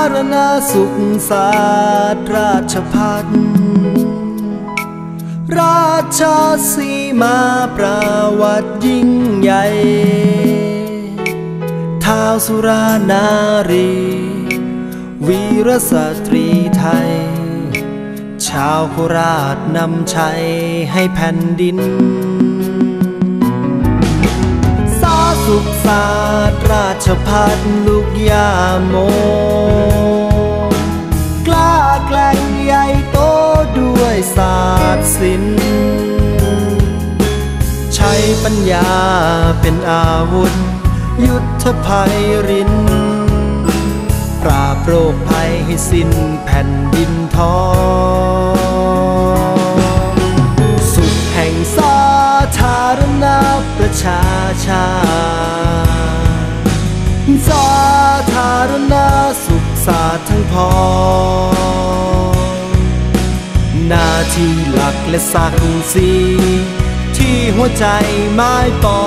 ารณสุขศาสตร์ราชพัฒราชสีมาประวัติยิ่งใหญ่ท้าวสุรานารี วีรสตรีไทย ชาวโคราชนำชัยให้แผ่นดิน สุขศาสตร์ราชพัฒลูกยาโม กล้าแกล้งใหญ่โตด้วยศาสตร์ศิลป์ใช้ปัญญาเป็นอาวุธ ยุทธภัยริน ปราบโรคภัยให้สิ้นแผ่นดินทองสุขแห่งสาธารณประชาชา ศาสตร์ทั้งพอ หน้าที่หลักและศักดิ์ศรีที่หัวใจไม้ปอ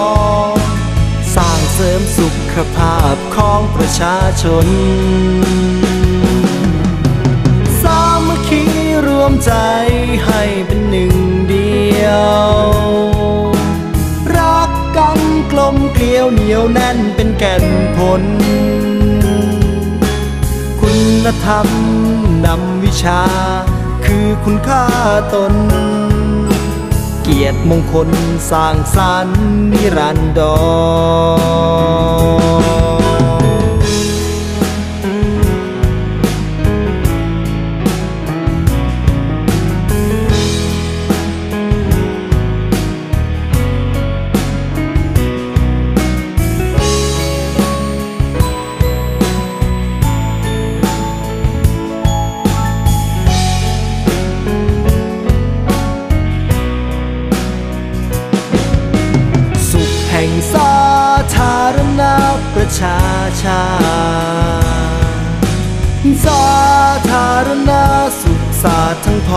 สร้างเสริมสุขภาพของประชาชน สามัคคีรวมใจให้เป็นหนึ่งเดียว รักกันกลมเกลียวเหนียวแน่นเป็นแก่นผล ลธรรมนำวิชา คือคุณค่าตน เกียรติมงคลสร้างสรรค์นิรันดร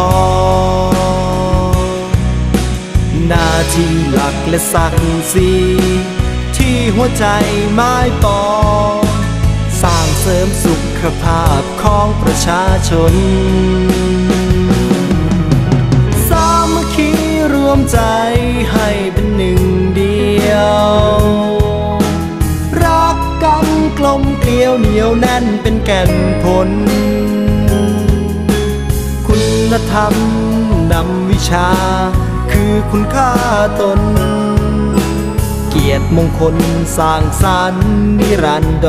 อ หน้าที่หลักและศักดิ์ศรีที่หัวใจไม้ปอ สร้างเสริมสุขภาพของประชาชน สามัคคีรวมใจให้เป็นหนึ่งเดียว รักกันกลมเกลียวเหนียวแน่นเป็นแก่นผล ธรรมนำวิชา คือคุณค่าตน เกียรติมงคลสร้างสรรค์นิรันด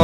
ร